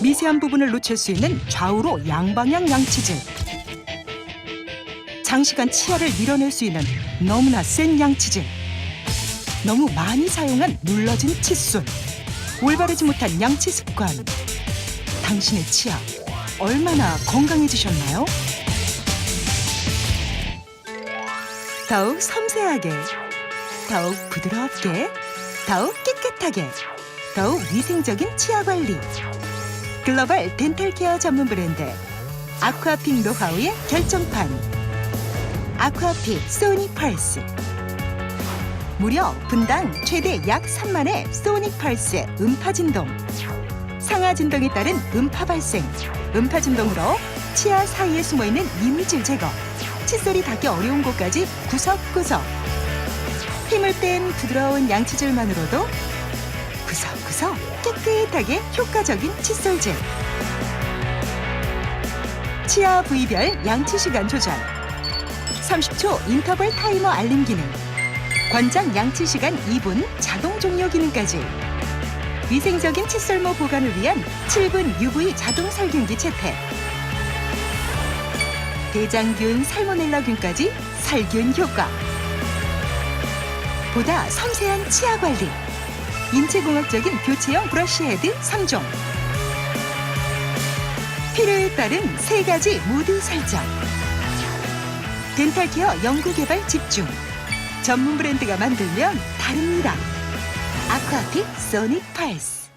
미세한 부분을 놓칠 수 있는 좌우로 양방향 양치질. 장시간 치아를 밀어낼 수 있는 너무나 센 양치질. 너무 많이 사용한 눌러진 칫솔. 올바르지 못한 양치 습관. 당신의 치아 얼마나 건강해지셨나요? 더욱 섬세하게, 더욱 부드럽게, 더욱 깨끗하게, 더욱 위생적인 치아 관리. 글로벌 덴탈 케어 전문 브랜드 아쿠아픽 노하우의 결정판. 아쿠아픽 소닉 펄스. 무려 분당 최대 약 3만의 소닉 펄스 음파 진동. 상하 진동에 따른 음파 발생. 음파 진동으로 치아 사이에 숨어 있는 이물질 제거. 칫솔이 닿기 어려운 곳까지 구석구석. 힘을 뺀 부드러운 양치질만으로도 구석구석 깨끗하게 효과적인 칫솔질. 치아 부위별 양치 시간 조절. 30초 인터벌 타이머 알림 기능. 권장 양치 시간 2분 자동 종료 기능까지. 위생적인 칫솔모 보관을 위한 7분 UV 자동 살균기 채택. 대장균, 살모넬라균까지 살균 효과. 보다 섬세한 치아 관리. 인체공학적인 교체형 브러쉬 헤드 3종. 필요에 따른 세 가지 모두 설정. 덴탈케어 연구개발 집중. 전문 브랜드가 만들면 다릅니다. 아쿠아틱 소닉 펄스.